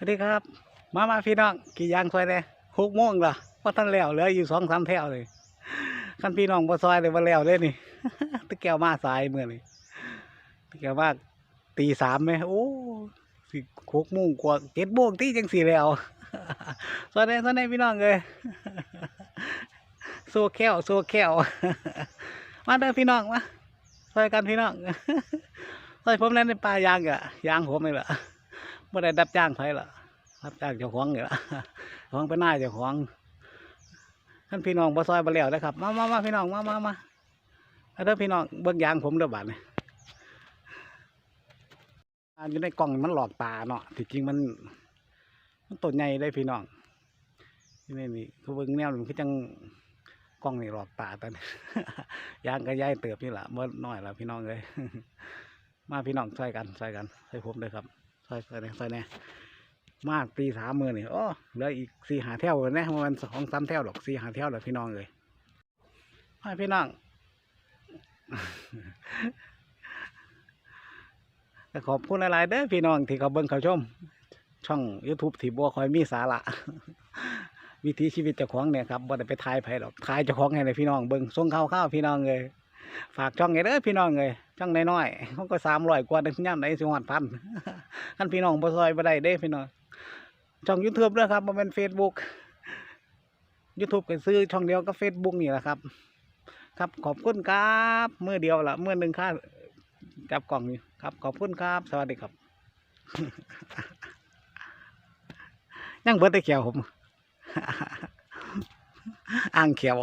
สวัสดีครับ มามาพี่น้องกี่ยางซอยเลยหกโมงละเพราะท่านแล้วเหลืออยู่สองสามแถวเลยคันพี่น้องบ่ซอยเลยว่าแล้วเลยนี่ตะแก้วมาสายเมื่อนี่ตะแก้วมาตีสามไหมโอ้สิหกโมงกว่าเจ็ดโมงที่จังสี่แล้วซอยได้ซอยได้พี่น้องเลยโซแก้วโซแก้วมาเด้อพี่น้องมาซอยกันพี่น้องซอยผมเล่นในป่ายางอะยางผมนี่แหละ ไม่ได้ดับจ้างใครละรับจ้างเจ้าของนี่ละของเป็นหน้าเจ้าของท่านพี่น้องบ่ซอยบ่แล้วนะครับ มามามาพี่น้องมามามาเอาเด้อพี่น้องเบิ่งยางผมเด้อบาดนี่อันอยู่ในกล่องมันหลอกตาเนาะที่จริงมัน มันต้นใหญ่ได้พี่น้องนี่นี่คือเบิ่งแนวมันคือจังกล้องนี่หลอกตาตอนยางก็ย้ายเติบนี่ละเมื่อน้อยละพี่น้องเลย มาพี่น้องช่วยกันช่วยกันช่วยผมเลยครับ ซอยซอยแหน่ซอยน่มากตีสามมือนี่โอ้เหลืออีกสี่หาเท่าเลยนะมันสองสามเท่าหรอกสี่หาเท่าเลยพี่น้องเลยให้พี่น้องก็ขอบคุณหลายๆเด้อพี่น้องที่เขาเบิ่งเขาชม ช่อง YouTube ที่บัวคอยมีสาระวิถีชีวิตเจ้าของเนี่ยครับบ่ได้ไปทายไผหรอกทายเจ้าของให้เลยพี่น้องเบิ่งส่งข้าวข้าวพี่น้องเลยฝากช่องไงเด้อพี่น้องเลย ช่องน้อยๆเขาก็สามร้อยกว่าเด้อย่ำไหนสิฮอดพันคันพี่น้องบ่ซอยบ่ได้เด้พี่น้องช่อง YouTube เด้อครับม่น Facebook YouTube ก็ซื้อช่องเดียวกับ Facebook นี่แหละครับ ครับขอบคุณครับเมื่อเดียวละเมื่อหนึ่งค่าจับกล่องอยู่ครับ ขอบคุณครับ สวัสดีครับ ยังเบิดแต่เขียวผม อ่างเขียว